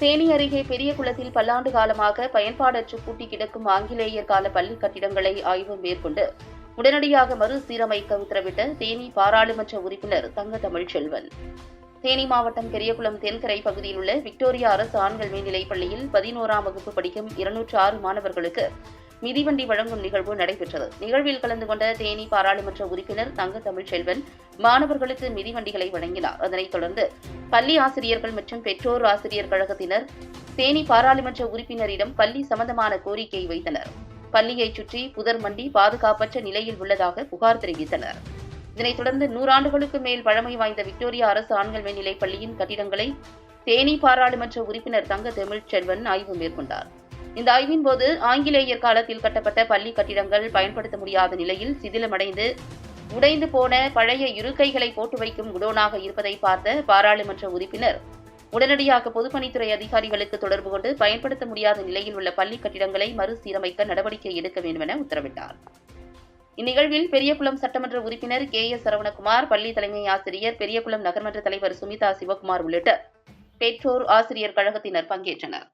தேனி அருகே பெரியகுளத்தில் பல்லாண்டு காலமாக பயன்பாடற்று பூட்டி கிடக்கும் ஆங்கிலேயர் கால பள்ளி கட்டிடங்களை ஆய்வு மேற்கொண்டு உடனடியாக மறுசீரமைக்க உத்தரவிட்ட தேனி பாராளுமன்ற உறுப்பினர் தங்க தமிழ்ச்செல்வன் தேனி மாவட்டம் பெரியகுளம் தென்கரை பகுதியில் உள்ள விக்டோரியா அரசு ஆண்கள் மேல்நிலைப் பள்ளியில் பதினோராம் வகுப்பு படிக்கும் இருநூற்று ஆறு மாணவர்களுக்கு மிதிவண்டி வழங்கும் நிகழ்வு நடைபெற்றது. நிகழ்வில் கலந்து கொண்ட தேனி பாராளுமன்ற உறுப்பினர் தங்க தமிழ்ச்செல்வன் மாணவர்களுக்கு மிதிவண்டிகளை வழங்கினார். அதனைத் தொடர்ந்து பள்ளி ஆசிரியர்கள் மற்றும் பெற்றோர் ஆசிரியர் கழகத்தினர் தேனி பாராளுமன்ற உறுப்பினரிடம் பள்ளி சம்பந்தமான கோரிக்கை வைத்தனர். பள்ளியைச் சுற்றி புதர் மண்டி பாதுகாப்பற்ற நிலையில் உள்ளதாக புகார் தெரிவித்தனர். இதனைத் தொடர்ந்து நூறாண்டுகளுக்கு மேல் பழமை வாய்ந்த விக்டோரியா அரசு ஆண்கள் மேல்நிலைப் பள்ளியின் கட்டிடங்களை தேனி பாராளுமன்ற உறுப்பினர் தங்க தமிழ்ச்செல்வன் ஆய்வு மேற்கொண்டார். இந்த ஆய்வின் போது ஆங்கிலேயர் காலத்தில் கட்டப்பட்ட பள்ளி கட்டிடங்கள் பயன்படுத்த முடியாத நிலையில் சிதிலமடைந்து உடைந்து போன பழைய இருக்கைகளை போட்டு வைக்கும் குடோனாக இருப்பதை பார்த்த பாராளுமன்ற உறுப்பினர் உடனடியாக பொதுப்பணித்துறை அதிகாரிகளுக்கு தொடர்பு கொண்டு பயன்படுத்த முடியாத நிலையில் உள்ள பள்ளி கட்டிடங்களை மறுசீரமைக்க நடவடிக்கை எடுக்க வேண்டும் என உத்தரவிட்டார். இந்நிகழ்வில் பெரியகுளம் சட்டமன்ற உறுப்பினர் கே எஸ் சரவணகுமார் பள்ளி தலைமை ஆசிரியர் பெரியகுளம் நகர்மன்ற தலைவர் சுமிதா சிவகுமார் உள்ளிட்ட பெற்றோர் ஆசிரியர் கழகத்தினர் பங்கேற்றனர்.